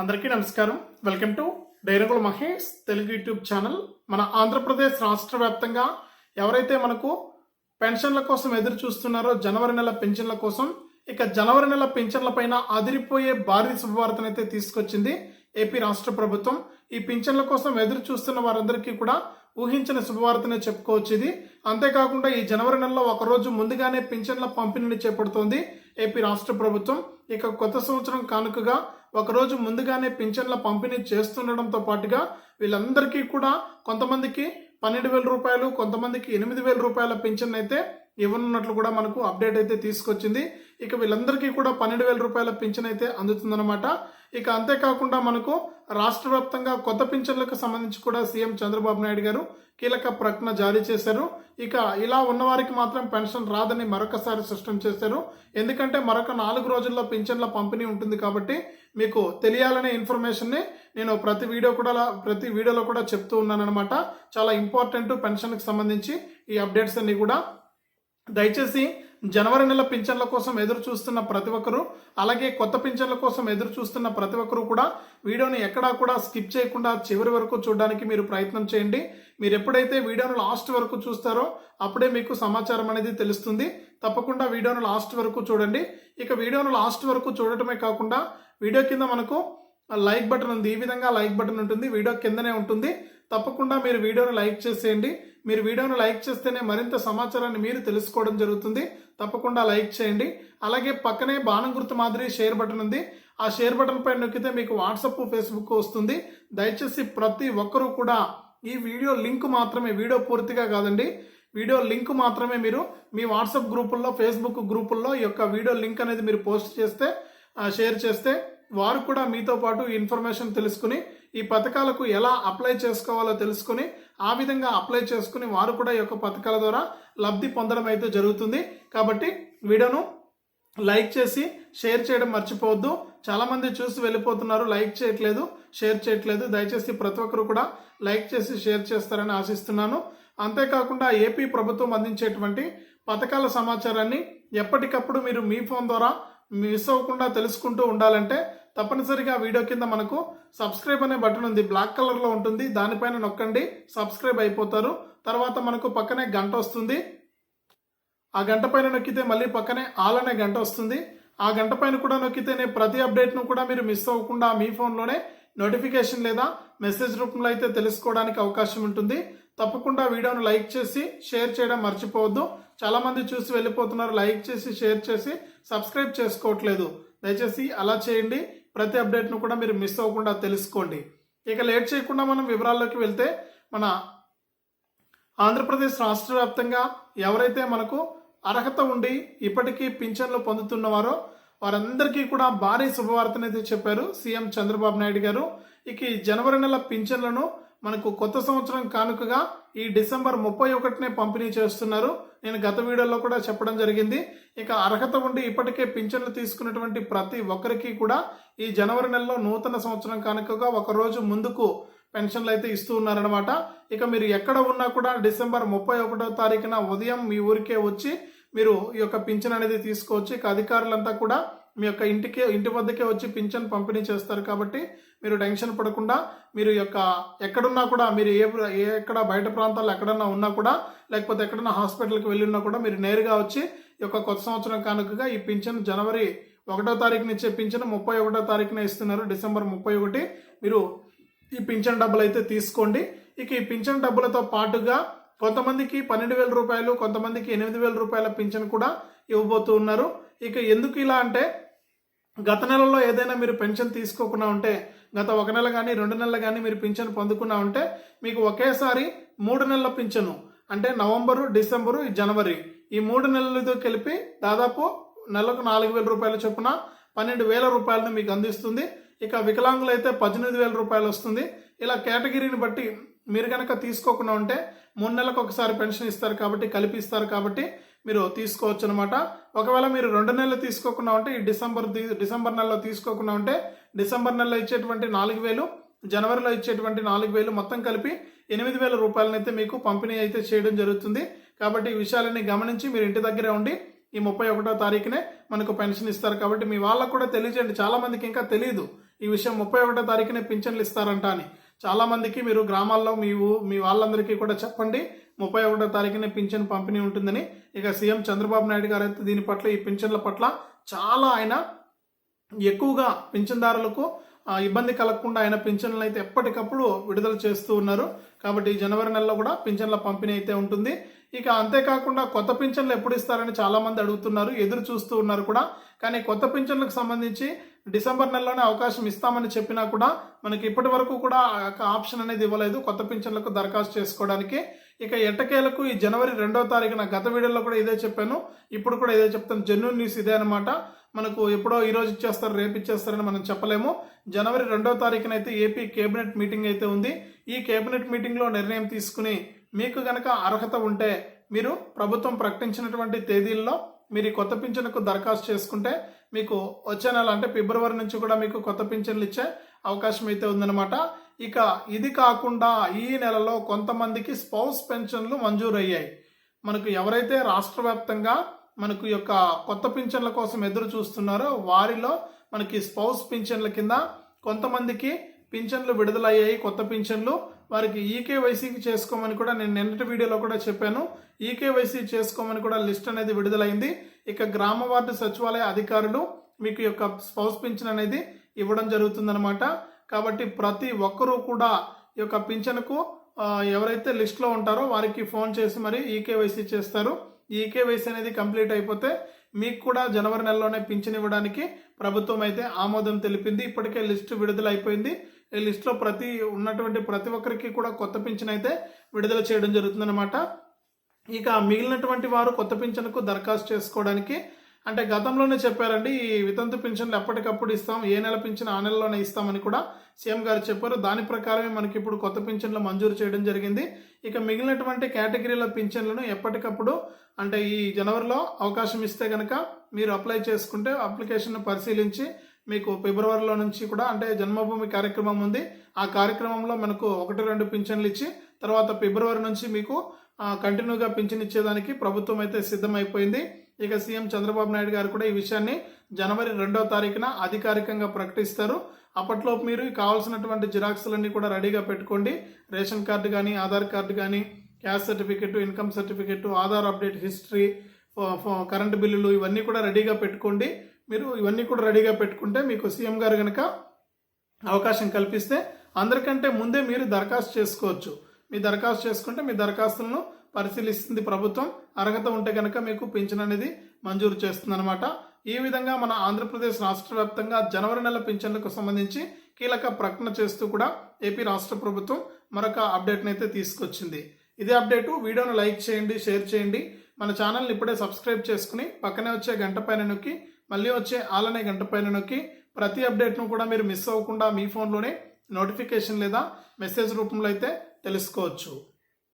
అందరికీ నమస్కారం. Welcome to డైరగుల మహేష్ తెలుగు యూట్యూబ్ ఛానల్ మన ఆంధ్రప్రదేశ్ రాష్ట్ర వ్యాప్తంగా ఎవరైతే మనకు పెన్షన్ల కోసం ఎదురు చూస్తున్నారో జనవరి నెల పెన్షన్ల కోసం ఇక జనవరి నెల పెన్షన్ల పైన అదిరిపోయే భారీ శుభవార్తనైతే తీసుకొచ్చింది ఏపీ రాష్ట్ర ప్రభుత్వం. ఈ పింఛన్ల కోసం ఎదురు చూస్తున్న వారందరికీ కూడా ఊహించిన శుభవార్తనే చెప్పుకోవచ్చు ఇది. అంతేకాకుండా ఈ జనవరి నెలలో ఒకరోజు ముందుగానే పింఛన్ల పంపిణీని చేపడుతోంది ఏపీ రాష్ట్ర ప్రభుత్వం. ఇక కొత్త సంవత్సరం కానుకగా ఒకరోజు ముందుగానే పింఛన్ల పంపిణీ చేస్తుండడంతో పాటుగా వీళ్ళందరికీ కూడా కొంతమందికి పన్నెండు వేల రూపాయలు కొంతమందికి ఎనిమిది వేల రూపాయల పింఛన్ అయితే ఇవ్వనున్నట్లు కూడా మనకు అప్డేట్ అయితే తీసుకొచ్చింది. ఇక వీళ్ళందరికీ కూడా పన్నెండు వేల రూపాయల పింఛన్ అయితే అందుతుందన్నమాట. ఇక అంతేకాకుండా మనకు రాష్ట్ర వ్యాప్తంగా కొత్త పింఛన్లకు సంబంధించి కూడా సీఎం చంద్రబాబు నాయుడు గారు కీలక ప్రకటన జారీ చేశారు. ఇక ఇలా ఉన్నవారికి మాత్రం పెన్షన్ రాదని మరొకసారి స్పష్టం చేశారు. ఎందుకంటే మరొక నాలుగు రోజుల్లో పింఛన్ల పంపిణీ ఉంటుంది కాబట్టి మీకు తెలియాలనే ఇన్ఫర్మేషన్ని నేను ప్రతి వీడియో కూడా ప్రతి వీడియోలో కూడా చెప్తూ ఉన్నానన్నమాట. చాలా ఇంపార్టెంట్ పెన్షన్కి సంబంధించి ఈ అప్డేట్స్ అన్ని కూడా. దయచేసి జనవరి నెల పింఛన్ల కోసం ఎదురు చూస్తున్న ప్రతి ఒక్కరూ అలాగే కొత్త పింఛన్ల కోసం ఎదురు చూస్తున్న ప్రతి ఒక్కరూ కూడా వీడియోని ఎక్కడా కూడా స్కిప్ చేయకుండా చివరి వరకు చూడడానికి మీరు ప్రయత్నం చేయండి. మీరు ఎప్పుడైతే వీడియోను లాస్ట్ వరకు చూస్తారో అప్పుడే మీకు సమాచారం అనేది తెలుస్తుంది. తప్పకుండా వీడియోను లాస్ట్ వరకు చూడండి. ఇక వీడియోను లాస్ట్ వరకు చూడటమే కాకుండా వీడియో కింద మనకు లైక్ బటన్ ఉంది. ఈ విధంగా లైక్ బటన్ ఉంటుంది. వీడియో కిందనే ఉంటుంది. తప్పకుండా మీరు వీడియోను లైక్ చేసేయండి. మీరు వీడియోను లైక్ చేస్తేనే మరింత సమాచారాన్ని మీరు తెలుసుకోవడం జరుగుతుంది. తప్పకుండా లైక్ చేయండి. అలాగే పక్కనే బాణం గుర్తు మాదిరి షేర్ బటన్ ఉంది. ఆ షేర్ బటన్ పైన నొక్కితే మీకు వాట్సప్ ఫేస్బుక్ వస్తుంది. దయచేసి ప్రతి ఒక్కరూ కూడా ఈ వీడియో లింక్ మాత్రమే వీడియో పూర్తిగా కాదండి వీడియో లింక్ మాత్రమే మీరు మీ వాట్సాప్ గ్రూపుల్లో ఫేస్బుక్ గ్రూపుల్లో ఈ యొక్క వీడియో లింక్ అనేది మీరు పోస్ట్ చేస్తే షేర్ చేస్తే వారు కూడా మీతో పాటు ఇన్ఫర్మేషన్ తెలుసుకుని ఈ పథకాలకు ఎలా అప్లై చేసుకోవాలో తెలుసుకుని ఆ విధంగా అప్లై చేసుకుని వారు కూడా ఈ యొక్క పథకాల ద్వారా లబ్ధి పొందడం అయితే జరుగుతుంది. కాబట్టి వీడియోను లైక్ చేసి షేర్ చేయడం మర్చిపోవద్దు. చాలామంది చూసి వెళ్ళిపోతున్నారు లైక్ చేయట్లేదు షేర్ చేయట్లేదు. దయచేసి ప్రతి ఒక్కరు కూడా లైక్ చేసి షేర్ చేస్తారని ఆశిస్తున్నాను. అంతేకాకుండా ఏపీ ప్రభుత్వం అందించేటువంటి పథకాల సమాచారాన్ని ఎప్పటికప్పుడు మీరు మీ ఫోన్ ద్వారా మిస్ అవ్వకుండా తెలుసుకుంటూ ఉండాలంటే తప్పనిసరిగా వీడియో కింద మనకు సబ్స్క్రైబ్ అనే బటన్ ఉంది బ్లాక్ కలర్లో ఉంటుంది. దానిపైన నొక్కండి సబ్స్క్రైబ్ అయిపోతారు. తర్వాత మనకు పక్కనే గంట వస్తుంది. ఆ గంట పైన నొక్కితే మళ్ళీ పక్కనే ఆల్ అనే గంట వస్తుంది. ఆ గంట పైన కూడా నొక్కితేనే ప్రతి అప్డేట్ను కూడా మీరు మిస్ అవ్వకుండా మీ ఫోన్లోనే నోటిఫికేషన్ లేదా మెసేజ్ రూపంలో అయితే తెలుసుకోవడానికి అవకాశం ఉంటుంది. తప్పకుండా వీడియోను లైక్ చేసి షేర్ చేయడం మర్చిపోవద్దు. చాలామంది చూసి వెళ్ళిపోతున్నారు లైక్ చేసి షేర్ చేసి సబ్స్క్రైబ్ చేసుకోవట్లేదు. దయచేసి అలా చేయండి. ప్రతి అప్డేట్ను కూడా మీరు మిస్ అవ్వకుండా తెలుసుకోండి. ఇక లేట్ చేయకుండా మనం వివరాల్లోకి వెళ్తే మన ఆంధ్రప్రదేశ్ రాష్ట్ర వ్యాప్తంగా ఎవరైతే మనకు అర్హత ఉండి ఇప్పటికీ పింఛన్లు పొందుతున్నవారో వారందరికీ కూడా భారీ శుభవార్తనైతే చెప్పారు సీఎం చంద్రబాబు నాయుడు గారు. ఇక ఈ జనవరి నెల పింఛన్లను మనకు కొత్త సంవత్సరం కానుకగా ఈ డిసెంబర్ ముప్పై ఒకటినే పంపిణీ చేస్తున్నారు. నేను గత వీడియోలో కూడా చెప్పడం జరిగింది. ఇక అర్హత ఉండి ఇప్పటికే పింఛన్లు తీసుకున్నటువంటి ప్రతి ఒక్కరికి కూడా ఈ జనవరి నెలలో నూతన సంవత్సరం కానుకగా ఒక రోజు ముందుకు పెన్షన్లు అయితే ఇస్తూ ఉన్నారనమాట ఇక మీరు ఎక్కడ ఉన్నా కూడా డిసెంబర్ ముప్పై ఒకటో తారీఖున ఉదయం మీ ఊరికే వచ్చి మీరు ఈ యొక్క పింఛన్ అనేది తీసుకోవచ్చు. ఇక అధికారులంతా కూడా మీ యొక్క ఇంటికే ఇంటి వద్దకే వచ్చి పింఛన్ పంపిణీ చేస్తారు కాబట్టి మీరు టెన్షన్ పడకుండా మీరు యొక్క ఎక్కడున్నా కూడా మీరు ఏ ఏ ఎక్కడ బయట ప్రాంతాల్లో ఎక్కడన్నా ఉన్నా కూడా లేకపోతే ఎక్కడన్నా హాస్పిటల్కి వెళ్ళి ఉన్నా కూడా మీరు నేరుగా వచ్చి యొక్క కొత్త సంవత్సరం కానుకగా ఈ పింఛన్ జనవరి ఒకటో తారీఖున ఇచ్చే పింఛన్ ముప్పై ఒకటో తారీఖున ఇస్తున్నారు. డిసెంబర్ ముప్పై ఒకటి మీరు ఈ పింఛన్ డబ్బులు అయితే తీసుకోండి. ఇక ఈ పింఛన్ డబ్బులతో పాటుగా కొంతమందికి పన్నెండు వేల రూపాయలు కొంతమందికి ఎనిమిది వేల రూపాయల పింఛన్ కూడా ఇవ్వబోతూ ఉన్నారు. ఇక ఎందుకు ఇలా అంటే గత నెలలో ఏదైనా మీరు పెన్షన్ తీసుకోకుండా ఉంటే గత ఒక నెల కానీ రెండు నెలలు కానీ మీరు పింఛను పొందుకున్నా ఉంటే మీకు ఒకేసారి మూడు నెలల పింఛను. అంటే నవంబరు డిసెంబరు జనవరి. ఈ మూడు నెలలతో కలిపి దాదాపు నెలకు నాలుగు వేల రూపాయల చొప్పున పన్నెండు వేల రూపాయలను మీకు అందిస్తుంది. ఇక వికలాంగులు అయితే పద్దెనిమిది వేల రూపాయలు వస్తుంది. ఇలా కేటగిరీని బట్టి మీరు కనుక తీసుకోకుండా ఉంటే మూడు నెలలకు ఒకసారి పెన్షన్ ఇస్తారు కాబట్టి కలిపిస్తారు కాబట్టి మీరు తీసుకోవచ్చు అనమాట ఒకవేళ మీరు రెండు నెలలు తీసుకోకుండా ఉంటే ఈ డిసెంబర్ డిసెంబర్ నెలలో తీసుకోకుండా ఉంటే డిసెంబర్ నెలలో ఇచ్చేటువంటి నాలుగు వేలు జనవరిలో ఇచ్చేటువంటి నాలుగు వేలు మొత్తం కలిపి ఎనిమిది వేల రూపాయలనైతే మీకు పంపిణీ అయితే చేయడం జరుగుతుంది. కాబట్టి ఈ విషయాలన్నీ గమనించి మీరు ఇంటి దగ్గరే ఉండి ఈ ముప్పై ఒకటో తారీఖునే మనకు పెన్షన్ ఇస్తారు. కాబట్టి మీ వాళ్ళకు కూడా తెలియజేయండి. చాలామందికి ఇంకా తెలియదు ఈ విషయం. ముప్పై ఒకటో తారీఖునే పింఛన్లు ఇస్తారంట అని. చాలామందికి మీరు గ్రామాల్లో మీ మీ వాళ్ళందరికీ కూడా చెప్పండి. ముప్పై ఒకటో తారీఖునే పింఛన్ పంపిణీ ఉంటుందని ఇక సీఎం చంద్రబాబు నాయుడు గారు అయితే దీని పట్ల ఈ పింఛన్ల పట్ల చాలా ఆయన ఎక్కువగా పింఛన్దారులకు ఇబ్బంది కలగకుండా ఆయన పింఛన్లు అయితే ఎప్పటికప్పుడు విడుదల చేస్తూ ఉన్నారు. కాబట్టి జనవరి నెలలో కూడా పింఛన్ల పంపిణీ అయితే ఉంటుంది. ఇక అంతేకాకుండా కొత్త పింఛన్లు ఎప్పుడు ఇస్తారని చాలామంది అడుగుతున్నారు ఎదురు చూస్తూ ఉన్నారు కూడా. కానీ కొత్త పింఛన్లకు సంబంధించి డిసెంబర్ నెలలోనే అవకాశం ఇస్తామని చెప్పినా కూడా మనకి ఇప్పటి వరకు కూడా ఆప్షన్ అనేది ఇవ్వలేదు కొత్త పింఛన్లకు దరఖాస్తు చేసుకోవడానికి. ఇక ఎట్టకేలకు ఈ జనవరి రెండో తారీఖున గత వీడియోలో కూడా ఇదే చెప్పాను. ఇప్పుడు కూడా ఇదే చెప్తాను. జెన్యున్ న్యూస్ ఇదే అనమాట మనకు ఎప్పుడో ఈ రోజు ఇచ్చేస్తారు రేపు ఇచ్చేస్తారని మనం చెప్పలేము. జనవరి రెండో తారీఖున అయితే ఏపీ కేబినెట్ మీటింగ్ అయితే ఉంది. ఈ కేబినెట్ మీటింగ్లో నిర్ణయం తీసుకుని మీకు గనక అర్హత ఉంటే మీరు ప్రభుత్వం ప్రకటించినటువంటి తేదీల్లో మీరు ఈ కొత్త పింఛన్కు దరఖాస్తు చేసుకుంటే మీకు వచ్చే నెల అంటే ఫిబ్రవరి నుంచి కూడా మీకు కొత్త పింఛన్లు ఇచ్చే అవకాశం అయితే ఉందన్నమాట. ఇక ఇది కాకుండా ఈ నెలలో కొంతమందికి స్పౌస్ పెన్షన్లు మంజూరయ్యాయి. మనకు ఎవరైతే రాష్ట్ర వ్యాప్తంగా మనకు యొక్క కొత్త పింఛన్ల కోసం ఎదురు చూస్తున్నారో వారిలో మనకి స్పౌస్ పింఛన్ల కింద కొంతమందికి పింఛన్లు విడుదలయ్యాయి కొత్త పింఛన్లు. వారికి ఈకేవైసీకి చేసుకోమని కూడా నేను నిన్నటి వీడియోలో కూడా చెప్పాను. ఈకేవైసీ చేసుకోమని కూడా లిస్ట్ అనేది విడుదలైంది. ఇక గ్రామ వార్డు సచివాలయ అధికారులు మీకు యొక్క స్పౌస్ పింఛన్ అనేది ఇవ్వడం జరుగుతుందన్నమాట. కాబట్టి ప్రతి ఒక్కరూ కూడా ఈ యొక్క పింఛన్కు ఎవరైతే లిస్ట్లో ఉంటారో వారికి ఫోన్ చేసి మరి ఈకేవైసీ చేస్తారు. ఈ ఈకేవైసీ అనేది కంప్లీట్ అయిపోతే మీకు కూడా జనవరి నెలలోనే పింఛన్ ఇవ్వడానికి ప్రభుత్వం అయితే ఆమోదం తెలిపింది. ఇప్పటికే లిస్టు విడుదల అయిపోయింది ఈ లిస్టులో ప్రతి ఉన్నటువంటి ప్రతి ఒక్కరికి కూడా కొత్త పింఛన్ అయితే విడుదల చేయడం జరుగుతుందన్నమాట. ఇక మిగిలినటువంటి వారు కొత్త పింఛన్కు దరఖాస్తు చేసుకోవడానికి అంటే గతంలోనే చెప్పారండి ఈ వితంతు పింఛన్లు ఎప్పటికప్పుడు ఇస్తాం ఏ నెల పింఛన్ ఆ నెలలోనే ఇస్తామని కూడా సీఎం గారు చెప్పారు. దాని ప్రకారమే మనకి ఇప్పుడు కొత్త పింఛన్లు మంజూరు చేయడం జరిగింది. ఇక మిగిలినటువంటి కేటగిరీల పింఛన్లను ఎప్పటికప్పుడు అంటే ఈ జనవరిలో అవకాశం ఇస్తే కనుక మీరు అప్లై చేసుకుంటే అప్లికేషన్ పరిశీలించి మీకు ఫిబ్రవరిలో నుంచి కూడా అంటే జన్మభూమి కార్యక్రమం ఉంది. ఆ కార్యక్రమంలో మనకు ఒకటి రెండు పింఛన్లు ఇచ్చి తర్వాత ఫిబ్రవరి నుంచి మీకు కంటిన్యూగా పింఛన్ ఇచ్చేదానికి ప్రభుత్వం అయితే సిద్ధమైపోయింది. ఇక సీఎం చంద్రబాబు నాయుడు గారు కూడా ఈ విషయాన్ని జనవరి రెండో తారీఖున అధికారికంగా ప్రకటిస్తారు. అప్పట్లో మీరు కావాల్సినటువంటి జిరాక్స్లన్నీ కూడా రెడీగా పెట్టుకోండి. రేషన్ కార్డు కానీ ఆధార్ కార్డు కానీ caste certificate income certificate Aadhaar update history current బిల్లులు ఇవన్నీ కూడా రెడీగా పెట్టుకోండి. మీరు ఇవన్నీ కూడా రెడీగా పెట్టుకుంటే మీకు సీఎం గారు కనుక అవకాశం కల్పిస్తే అందరికంటే ముందే మీరు దరఖాస్తు చేసుకోవచ్చు. మీ దరఖాస్తు చేసుకుంటే మీ దరఖాస్తులను పరిశీలిస్తుంది ప్రభుత్వం. అర్హత ఉంటే కనుక మీకు పింఛన్ అనేది మంజూరు చేస్తుందన్నమాట. ఈ విధంగా మన ఆంధ్రప్రదేశ్ రాష్ట్ర వ్యాప్తంగా జనవరి నెల పింఛన్లకు సంబంధించి కీలక ప్రకటన చేస్తూ కూడా ఏపీ రాష్ట్ర ప్రభుత్వం మరొక అప్డేట్ని అయితే తీసుకొచ్చింది. ఇదే అప్డేటు వీడియోను లైక్ చేయండి షేర్ చేయండి. మన ఛానల్ని ఇప్పుడే సబ్స్క్రైబ్ చేసుకుని పక్కనే వచ్చే గంట పైన నొక్కి మళ్ళీ వచ్చే ఆలనే గంట పైన నొక్కి ప్రతి అప్డేట్ను కూడా మీరు మిస్ అవ్వకుండా మీ ఫోన్లోనే నోటిఫికేషన్ లేదా మెసేజ్ రూపంలో అయితే తెలుసుకోవచ్చు.